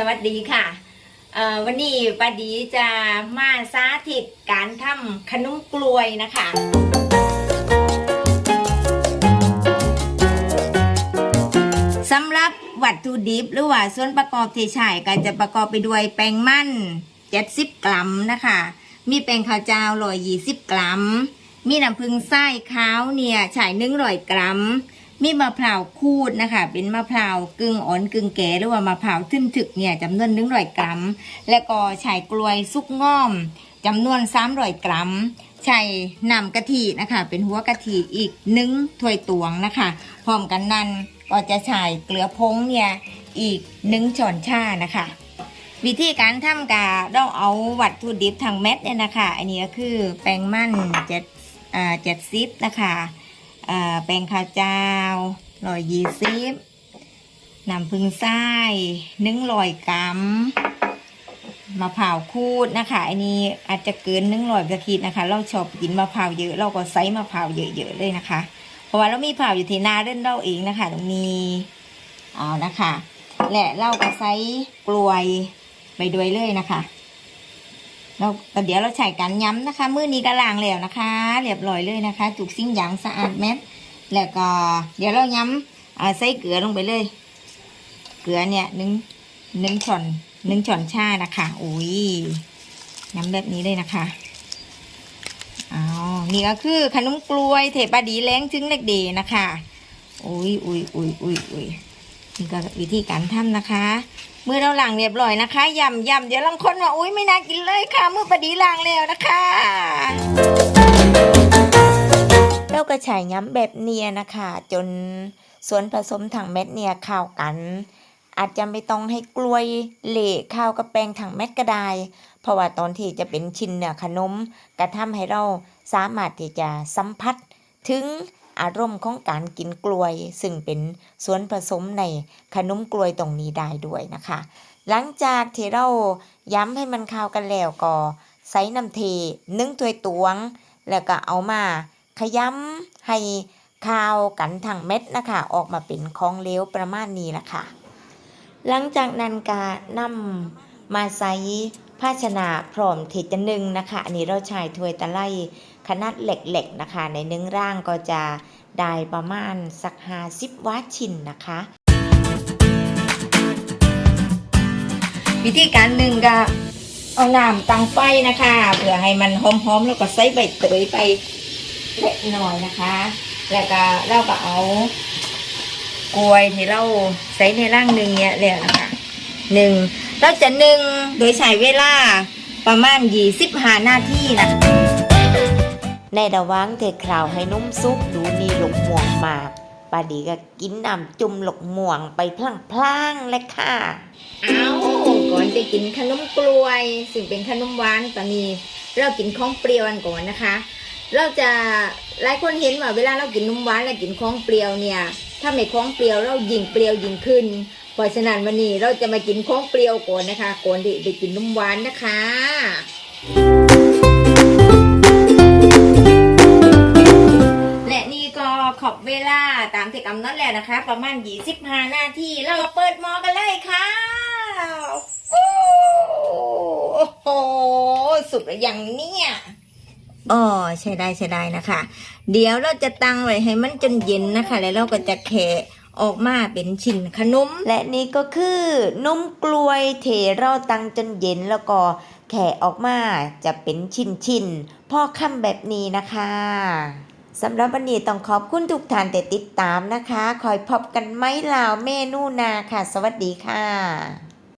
สวัสดีค่ะวันนี้ป้าดีจะมาสาธิตการทำขนมกลวยนะคะ สำหรับวัตถุดิบหรือว่าส่วนประกอบที่ใช้ก็จะประกอบไปด้วยแป้งมัน70กรัมนะคะ มีแป้งข้าวเจ้า120กรัม มีน้ำผึ้งไส้ขาวเนี่ยใช้100กรัม มีมะพร้าวขูดนะคะ เป็นมะพร้าวกึ่งอ่อนกึ่งแก่หรือว่ามะพร้าวทึ่นถึกเนี่ยจำนวน100กรัม และก็ใช้กลวยซุกง่อมจำนวน300กรัมใช้น้ำกะทินะคะ เป็นหัวกะทิอีกหนึ่งถ้วยตวงนะคะ พร้อมกันนั้นก็จะใช้เกลือพงเนี่ยอีกหนึ่งช้อนชานะคะ วิธีการทำกาต้องเอาวัตถุดิบทางเม็ดเนี่ยนะคะ อันนี้ก็คือแป้งมันเจ็ดอ่าเจ็ดซิปนะคะ อ่าแป้งข้าวเจ้าร้อยยี่สิบน้ำผึ้งทรายหนึ่งร้อยกรัมมะพร้าวคูดนะคะ อันนี้อาจจะเกินหนึ่งร้อยกะคิดนะคะ เราชอบกินมะพร้าวเยอะ เราก็ใส่มะพร้าวเยอะๆเลยนะคะ เพราะว่าเรามีเผาวอยู่ที่นาเล่นเราเองนะคะ ตรงนี้เอานะคะ และเราก็ใส่กลวยไปด้วยเลยนะคะ เราเดี๋ยวเราใช้กันย้ำนะคะ มือนี้ก็ล้างแล้วนะคะ เรียบร้อยเลยนะคะถูกสิ่งอย่างสะอาดแมทแล้วก็ เดี๋ยวเราย้ำใส่เกลือลงไปเลย เกลือเนี่ยหนึ่งหนึ่งช้อนหนึ่งช้อนชานะคะอุ้ยย้ำแบบนี้เลยนะคะอ๋อนี่ก็คือขนมกล้วยเทปาดีแรงถึงเล็กเดนะคะอุ้ยอุ้ยอุ้ยอุ้ยอุ้ย นี่ก็วิธีการทำนะคะเมื่อเราล้างเรียบร้อยนะคะยำยำเดี๋ยวลังคนว่าอุ้ยไม่น่ากินเลยค่ะเมื่อปาดีล้างแล้วนะคะเราก็ใช้ย้ำแบบเนียนะคะ จนส่วนผสมถังเม็ดเนี่ยเข้ากัน อาจจะไม่ต้องให้กล้วยเหละข้าวกับแป้งถังเม็ดก็ได้เพราะว่าตอนที่จะเป็นชิ้นเนื้อขนมกระทำให้เราสามารถที่จะสัมผัสถึง อารมณ์ของการกินกล้วย ซึ่งเป็นส่วนผสมในขนมกล้วยตรงนี้ได้ด้วยนะคะ หลังจากที่เราย้ำให้มันเข้ากันแล้วก็ใส่น้ำเทนึ่งถ้วยตวง แล้วก็เอามาขย้ำให้ข้าวกันทั้งเม็ดนะคะ ออกมาเป็นของเหลวประมาณนี้ละค่ะ หลังจากนั้นก็นำมาใส่ ภาชนะพร้อมที่จะนึ่งนะคะ อันนี้เราใช้ถ้วยตะไลขนาดเหล็กๆนะคะ ในนึ่งร่างก็จะได้ประมาณสักห้าสิบวัตชิ้นนะคะ วิธีการหนึ่งก็เอาน้ำตั้งไฟนะคะ เพื่อให้มันหอมๆแล้วก็ใส่ใบเตยไปเล็กน้อยนะคะ แล้วก็เราก็เอากล้วยที่เราใส่ในร่างหนึ่งเนี่ยแล้วนะคะหนึ่ง เราจะหนึ่งโดยใช้เวลาประมาณยี่สิบห้านาทีนะในระว่างเทคราวให้นุ่มซุปดูนีหลกม่วงมากปาดีก็กินน้ำจุ่มหลกม่วงไปพลางๆเลยค่ะ เอาก่อนจะกินขนมกล้วย ซึ่งเป็นขนมหวานตอนนี้เรากินของเปรี้ยวกันก่อนนะคะ เราจะหลายคนเห็นว่าเวลาเรากินนมหวานแล้วกินของเปรี้ยวเนี่ย ถ้าไม่ของเปรี้ยวเรายิ่งเปรี้ยวยิ่งขึ้น เพราะฉะนั้นวันนี้เราจะมากินของเปรี้ยวก่อนนะคะก่อนที่ไปกินนมหวานนะคะและนี่ก็ขอบเวลาตามที่กำหนดแล้วนะคะ ประมาณ 25 นาทีเราเปิดมอกันเลยค่ะ โอ้โห สุดอยังเนี่ยอ๋อใช่ได้ใช่ได้นะคะ เดี๋ยวเราจะตั้งไว้ให้มันจนเย็นนะคะ แล้วเราก็จะแคะ ออกมาเป็นชิ้นขนม และนี่ก็คือนมกล้วยเทเราตังจนเย็นแล้วก็แขะออกมาจะเป็นชิ้นๆพ่อค่ำแบบนี้นะคะสำหรับวันนี้ต้องขอบคุณทุกท่านแต่ติดตามนะคะ คอยพบกันไหมลาวเมนูนาค่ะ สวัสดีค่ะ